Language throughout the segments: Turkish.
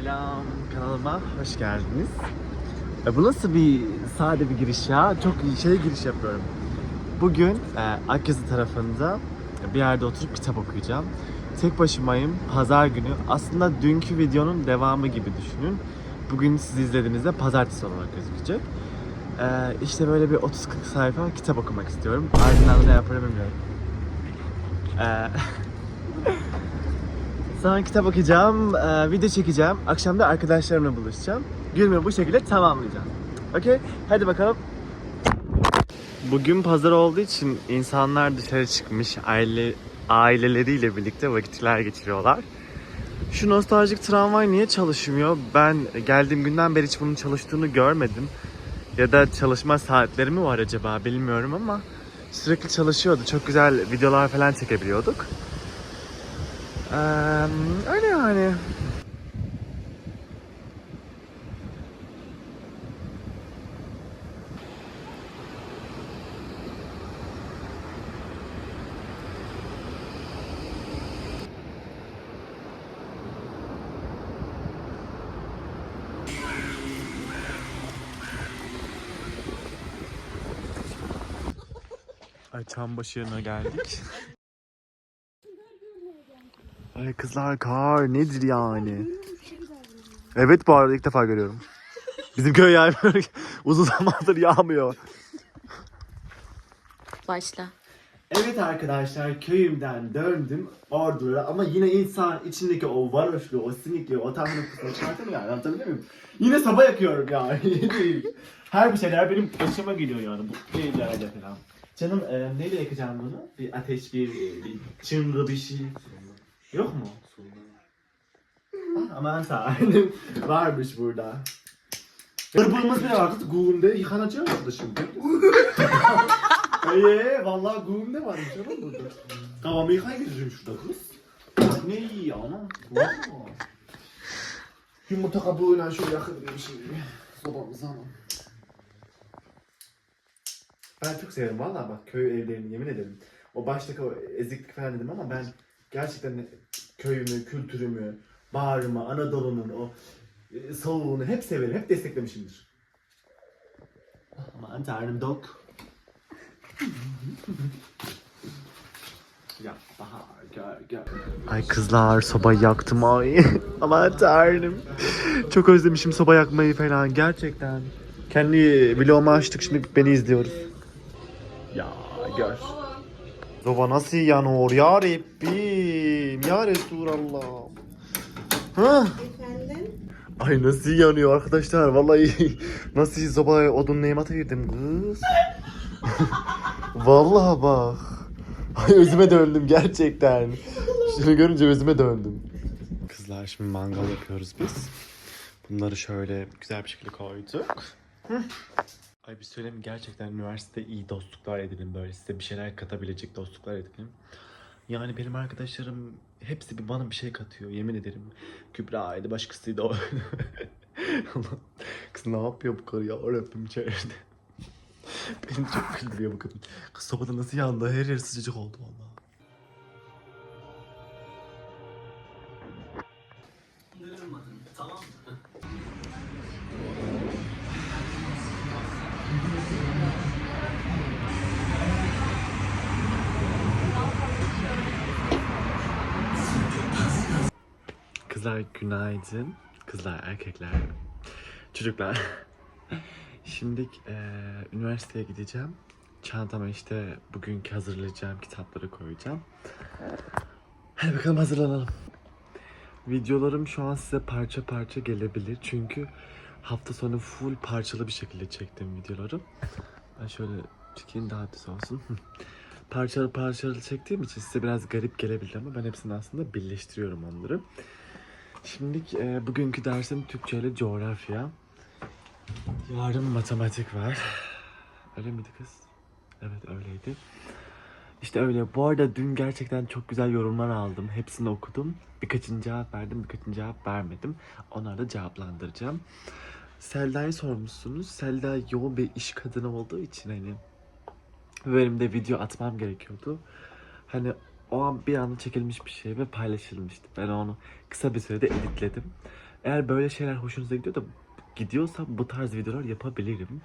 Selam kanalıma hoş geldiniz. E, bu nasıl bir sade bir giriş ya? Çok şey giriş yapıyorum. Bugün e, Akyazı tarafında bir yerde oturup kitap okuyacağım. Tek başımayım. Pazar günü. Aslında dünkü videonun devamı gibi düşünün. Bugün siz izlediğinizde pazartesi olarak gözükecek. E, işte böyle bir 30-40 sayfa kitap okumak istiyorum. Ardından ne yaparım bilmiyorum. E, Sonra kitap okuyacağım, e, video çekeceğim. Akşam da arkadaşlarımla buluşacağım. Günümü bu şekilde tamamlayacağım. Okey? Hadi bakalım. Bugün pazar olduğu için insanlar dışarı çıkmış. Aile aileleriyle birlikte vakitler geçiriyorlar. Şu nostaljik tramvay niye çalışmıyor? Ben geldiğim günden beri hiç bunun çalıştığını görmedim. Ya da çalışma saatleri mi var acaba bilmiyorum ama sürekli çalışıyordu. Çok güzel videolar falan çekebiliyorduk. Eee, öyle yani. Ay çambaşı yerine geldik. Ay kızlar kar nedir yani? Evet bu arada ilk defa görüyorum. Bizim köy yağmıyor. Uzun zamandır yağmıyor. Başla. Evet arkadaşlar köyümden döndüm Ordu'ya ama yine insan içindeki o varoşluğu, o sinikliği, o tahminlikliği çıkartamıyor yani anlatabiliyor muyum? Yine soba yakıyorum yani. Değil. Her bir şeyler benim başıma geliyor yani bu evlerde falan. Canım e, neyle yakacağım bunu? Bir ateş, bir, bir çıngı bir şey. Yok mu? Ah, aman tanrım varmış burada. Hırbırımız bile var kız Google'de yıkanacak orada şimdi. Eee vallahi Google'de varmış canım burada. Kafamı yıkayabilirim şurada kız. Ne iyi ama. Wow. Yumurta kabuğuyla şöyle yakabilirim şimdi. Sobamızı ama. Ben çok severim vallahi bak köy evlerini yemin ederim. O baştaki o eziklik falan dedim ama ben gerçekten köyümü, kültürümü, bağrımı, Anadolu'nun o e, soğuğunu hep severim, hep desteklemişimdir. Aman tanrım dok. ya bahar. Ay kızlar soba yaktım ay. Aman tanrım. Çok özlemişim soba yakmayı falan gerçekten. Kendi vlogumu açtık şimdi beni izliyoruz. Ya gör. Soba nasıl yanıyor ya Rabbim ya Resulallah. Hah. Ay nasıl yanıyor arkadaşlar vallahi nasıl sobaya odun neymata girdim kız. vallahi bak. Ay özüme döndüm gerçekten. Şunu görünce özüme döndüm. Kızlar şimdi mangal yapıyoruz biz. Bunları şöyle güzel bir şekilde koyduk. Ay bir söyleyeyim gerçekten üniversitede iyi dostluklar edinin böyle size bir şeyler katabilecek dostluklar edinin. Yani benim arkadaşlarım hepsi bir bana bir şey katıyor yemin ederim. Kübra'ydı başkasıydı o. Kız ne yapıyor bu karı ya Rabbim içeride. Beni çok güldürüyor bu kadın. Kız sobada nasıl yandı her yer sıcacık oldu valla. Kızlar günaydın. Kızlar, erkekler, çocuklar. Şimdi eee, üniversiteye gideceğim. Çantama işte bugünkü hazırlayacağım kitapları koyacağım. Hadi bakalım hazırlanalım. Videolarım şu an size parça parça gelebilir. Çünkü hafta sonu full parçalı bir şekilde çektim videoları. Ben şöyle çekeyim daha düz olsun. parçalı parçalı çektiğim için size biraz garip gelebilir ama ben hepsini aslında birleştiriyorum onları. Şimdi e, bugünkü dersim Türkçe ile coğrafya. Yarın matematik var. Öyle miydi kız? Evet öyleydi. İşte öyle. Bu arada dün gerçekten çok güzel yorumlar aldım. Hepsini okudum. Birkaçını cevap verdim, birkaçını cevap vermedim. Onları da cevaplandıracağım. Selda'yı sormuşsunuz. Selda yoğun bir iş kadını olduğu için hani benim de video atmam gerekiyordu. Hani o an bir anda çekilmiş bir şey ve paylaşılmıştı. Ben onu kısa bir sürede editledim. Eğer böyle şeyler hoşunuza gidiyor da gidiyorsa bu tarz videolar yapabilirim.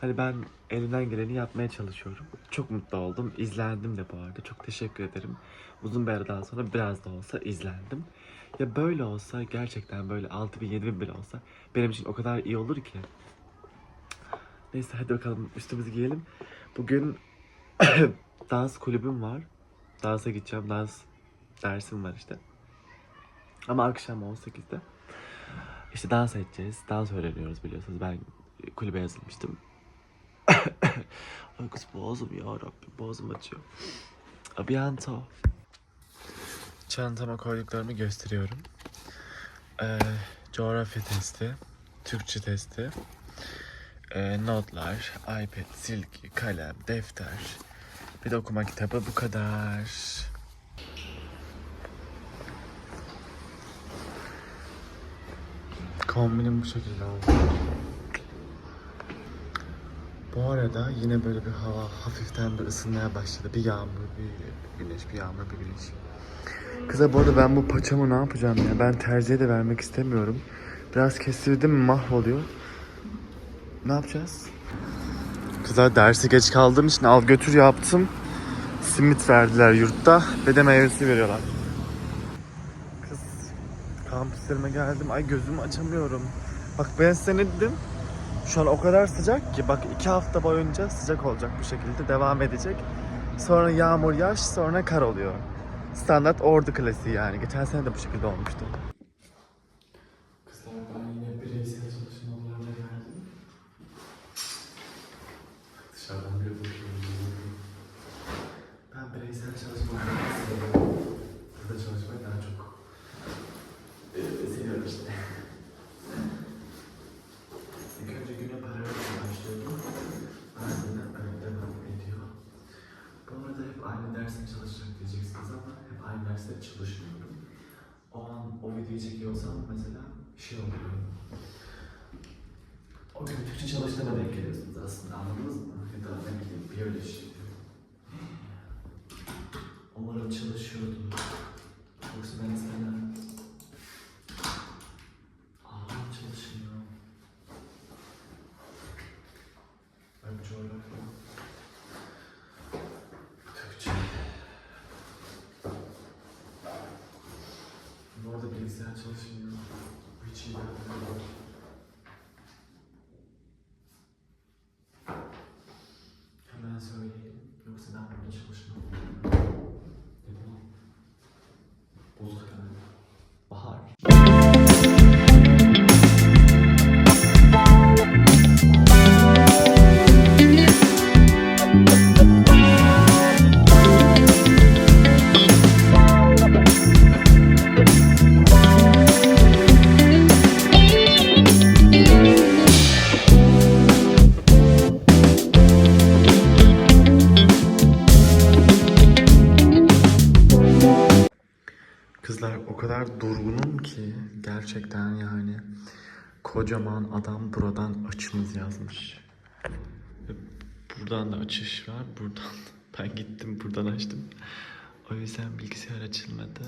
Hani ben elimden geleni yapmaya çalışıyorum. Çok mutlu oldum. İzlendim de bu arada. Çok teşekkür ederim. Uzun bir aradan sonra biraz da olsa izlendim. Ya böyle olsa gerçekten böyle 6000 7000 bile olsa benim için o kadar iyi olur ki. Neyse hadi bakalım üstümüzü giyelim. Bugün dans kulübüm var. Dansa gideceğim. Dans dersim var işte. Ama akşam 18'de. İşte dans edeceğiz. Dans öğreniyoruz biliyorsunuz. Ben kulübe yazılmıştım. Ay kız boğazım ya Rabbim boğazım acıyor. A bientôt. Çantama koyduklarımı gösteriyorum. Ee, coğrafya testi, Türkçe testi, ee, notlar, iPad, silgi, kalem, defter, bir de okuma kitabı bu kadar. Kombinim bu şekilde oldu. Bu arada yine böyle bir hava hafiften bir ısınmaya başladı. Bir yağmur, bir güneş, bir yağmur, bir güneş. Kıza bu arada ben bu paçamı ne yapacağım ya? Ben terziye de vermek istemiyorum. Biraz kestirdim mahvoluyor. Ne yapacağız? Kıza dersi geç kaldığım için al götür yaptım. Simit verdiler yurtta ve de meyvesi veriyorlar. Kız kampüslerime geldim. Ay gözümü açamıyorum. Bak ben size ne dedim? Şu an o kadar sıcak ki bak iki hafta boyunca sıcak olacak bu şekilde devam edecek. Sonra yağmur yağış sonra kar oluyor. Standart ordu klasiği yani. Geçen sene de bu şekilde olmuştu. Kızlar ben yine bireysel çalışmalarla geldim. Dışarıdan bir bakıyorum. Ben bireysel çalışmalarla seviyorum. Burada çalışmayı daha çok e, seviyorum işte. İlk önce güne paralel başlıyordum. Ardından öyle devam ediyor. Bu arada hep aynı derste çalışacak diyeceksiniz ama hep aynı derste çalışmıyorum. O an o videoyu çekiyorsam mesela şey oluyor. O gün Türkçe çalıştığıma denk geliyorsunuz aslında anladınız mı? Ya da ne bileyim biyoloji. Umarım çalışıyordum. Kızlar o kadar durgunum ki gerçekten yani kocaman adam buradan açınız yazmış. Buradan da açış var. Buradan ben gittim buradan açtım. O yüzden bilgisayar açılmadı.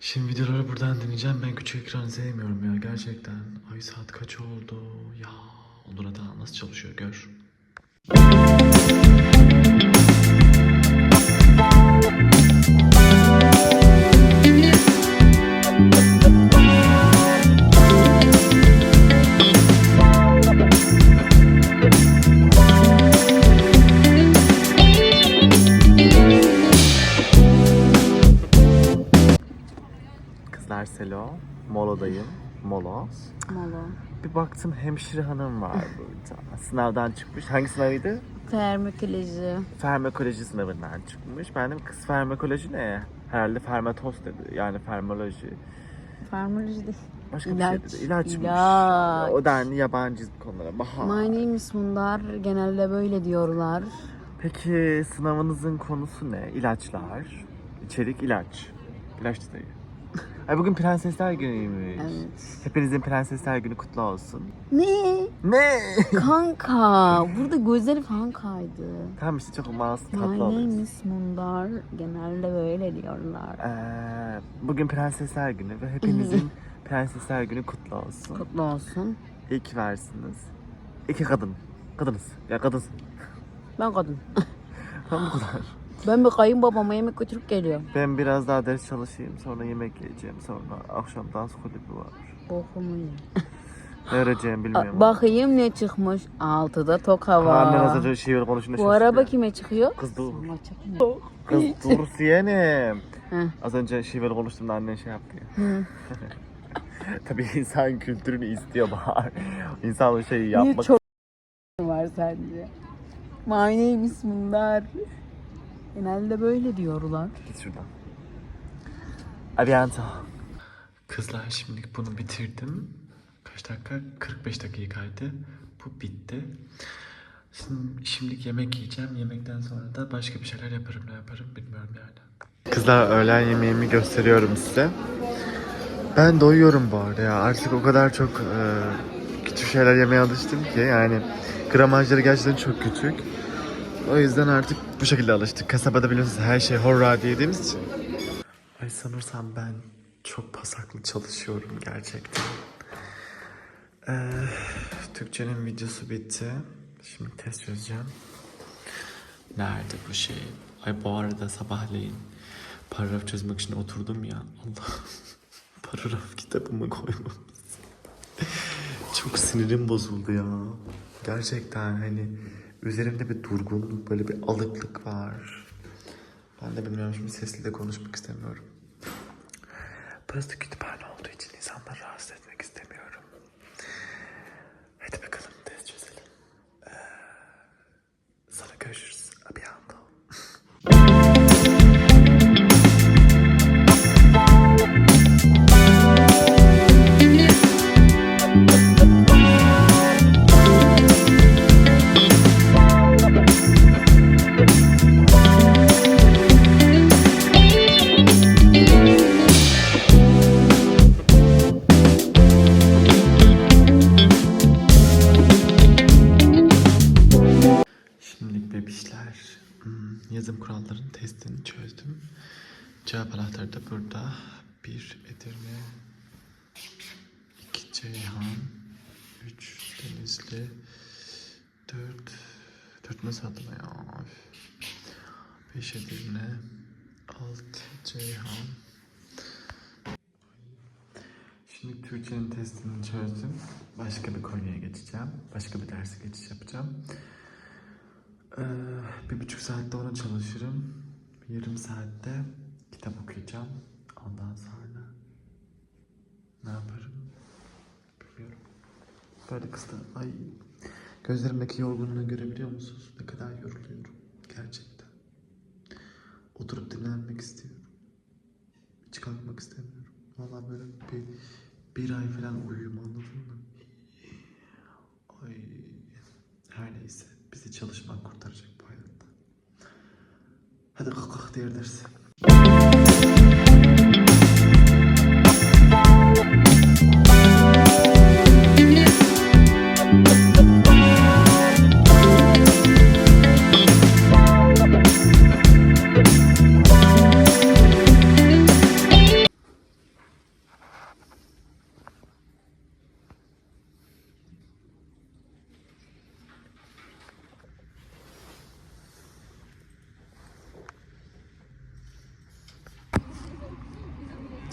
Şimdi videoları buradan dinleyeceğim. Ben küçük ekran sevmiyorum ya gerçekten. Ay saat kaç oldu? Ya Onur Atan nasıl çalışıyor gör. Molo. Molo. Bir baktım hemşire hanım var burada. Sınavdan çıkmış. Hangi sınavıydı? Farmakoloji. Farmakoloji sınavından çıkmış. Ben dedim kız farmakoloji ne? Herhalde fermatoz dedi. Yani farmoloji. Farmakoloji değil. Başka İlaç, bir şey dedi. İlaçmış. ilaç. O denli yabancı bu konulara. Bahar. My name is Mundar. Genelde böyle diyorlar. Peki sınavınızın konusu ne? İlaçlar. İçerik ilaç. İlaç detayı. Ay bugün Prensesler Günü'ymüş. Evet. Hepinizin Prensesler Günü kutlu olsun. Ne? Ne? Kanka. Burada gözleri falan kaydı. tamam işte çok masum My tatlı name oluyorsun. is Mundar. Genelde böyle diyorlar. Ee, bugün Prensesler Günü ve hepinizin Prensesler günü kutlu olsun. Kutlu olsun. İyi ki varsınız. İki kadın. Kadınız. Ya kadınsın. Ben kadın. Tam bu kadar. Ben bir kayınbabama yemek götürüp geliyorum. Ben biraz daha ders çalışayım. Sonra yemek yiyeceğim. Sonra akşam dans kulübü var. Bokumu ye. Ne öreceğim bilmiyorum. A- Bakayım ne çıkmış. Altıda toka Annen az var. önce şiir konuşunca Bu araba kime çıkıyor? Kız dur. Kız dur. Heh. Az önce şivel konuştuğumda annen şey yaptı. Tabii insan kültürünü istiyor Bahar. İnsan o şeyi Niye yapmak çok var sence? My name is Mundar. Genelde böyle diyorlar. Git şuradan. Avianto. Kızlar şimdilik bunu bitirdim. Kaç dakika? 45 dakikaydı. Bu bitti. Şimdi, şimdilik yemek yiyeceğim. Yemekten sonra da başka bir şeyler yaparım. Ne yaparım bilmiyorum yani. Kızlar öğlen yemeğimi gösteriyorum size. Ben doyuyorum bu arada ya. Artık o kadar çok e, küçük şeyler yemeye alıştım ki yani gramajları gerçekten çok küçük. O yüzden artık bu şekilde alıştık. Kasabada biliyorsunuz her şey horra yediğimiz için. Ay sanırsam ben çok pasaklı çalışıyorum gerçekten. Ee, Türkçenin videosu bitti. Şimdi test çözeceğim. Nerede bu şey? Ay bu arada sabahleyin paragraf çözmek için oturdum ya. Allah. paragraf kitabımı koymamışsın. Çok sinirim bozuldu ya. Gerçekten hani üzerimde bir durgunluk, böyle bir alıklık var. Ben de bilmiyorum şimdi sesli de konuşmak istemiyorum. Burası kütüphane yazım kurallarının testini çözdüm. Cevap anahtarı da burada. Bir Edirne. iki Ceyhan. Üç Denizli. Dört. Dört nasıl adına ya? Beş Edirne. Altı Ceyhan. Şimdi Türkçenin testini çözdüm. Başka bir konuya geçeceğim. Başka bir derse geçiş yapacağım. Ee, bir buçuk saatte ona çalışırım. Yarım saatte kitap okuyacağım. Ondan sonra ne yaparım? Bilmiyorum. Böyle kızda ay gözlerimdeki yorgunluğu görebiliyor musunuz? Ne kadar yoruluyorum gerçekten. Oturup dinlenmek istiyorum. Hiç kalkmak istemiyorum. Vallahi böyle bir, bir ay falan uyuyayım anladın mı? Ay her neyse bizi çalışmak kurtaracak bu hayatta. Hadi kalk kalk diğer ders.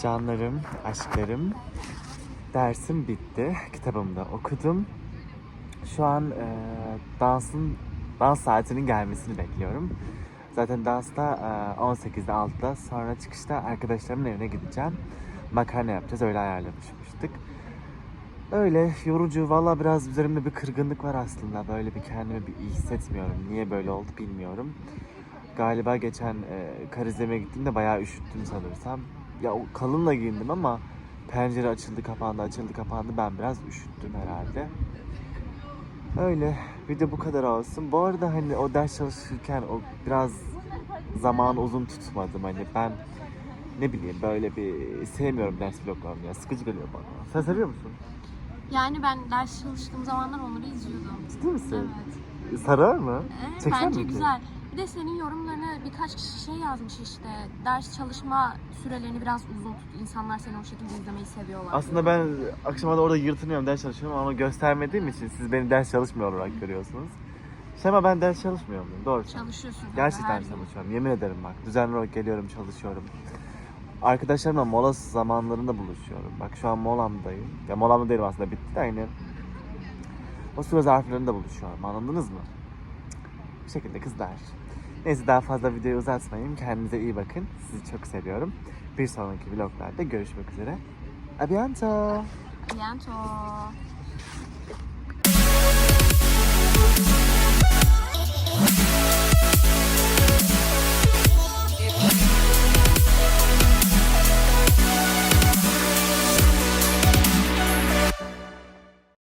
Canlarım, aşklarım. Dersim bitti. Kitabımı da okudum. Şu an e, dansın dans saatinin gelmesini bekliyorum. Zaten dansta e, 18'de 6'da sonra çıkışta arkadaşlarımın evine gideceğim. Makarna yapacağız öyle ayarlamışmıştık. Öyle yorucu valla biraz üzerimde bir kırgınlık var aslında. Böyle bir kendimi bir iyi hissetmiyorum. Niye böyle oldu bilmiyorum. Galiba geçen e, kar izlemeye gittiğimde bayağı üşüttüm sanırsam. Ya kalınla giyindim ama pencere açıldı kapandı açıldı kapandı ben biraz üşüttüm herhalde. Öyle video bu kadar olsun. Bu arada hani o ders çalışırken o biraz zaman uzun tutmadım hani ben ne bileyim böyle bir sevmiyorum ders vloglarını ya sıkıcı geliyor bana. Sen seviyor musun? Yani ben ders çalıştığım zamanlar onları izliyordum. Ciddi misin? Evet. Sarar mı? Evet, Çeksen bence mi ki? güzel. Bir de senin yorumlarına birkaç kişi şey yazmış işte. Ders çalışma sürelerini biraz uzun tut. İnsanlar seni o şekilde izlemeyi seviyorlar. Aslında ben akşama da orada yırtınıyorum, ders çalışıyorum ama göstermediğim için siz beni ders çalışmıyor olarak görüyorsunuz. Şema ben ders çalışmıyor muyum? Doğru. Çalışıyorsun. tabii, Gerçekten her gün. çalışıyorum. Yemin ederim bak. Düzenli olarak geliyorum, çalışıyorum. Arkadaşlarımla mola zamanlarında buluşuyorum. Bak şu an molamdayım. Ya molamda değilim aslında bitti de aynı. O süre zarflarında buluşuyorum. Anladınız mı? Bu şekilde kızlar. Neyse daha fazla videoyu uzatmayayım. Kendinize iyi bakın. Sizi çok seviyorum. Bir sonraki vloglarda görüşmek üzere. A bientôt. A bientôt.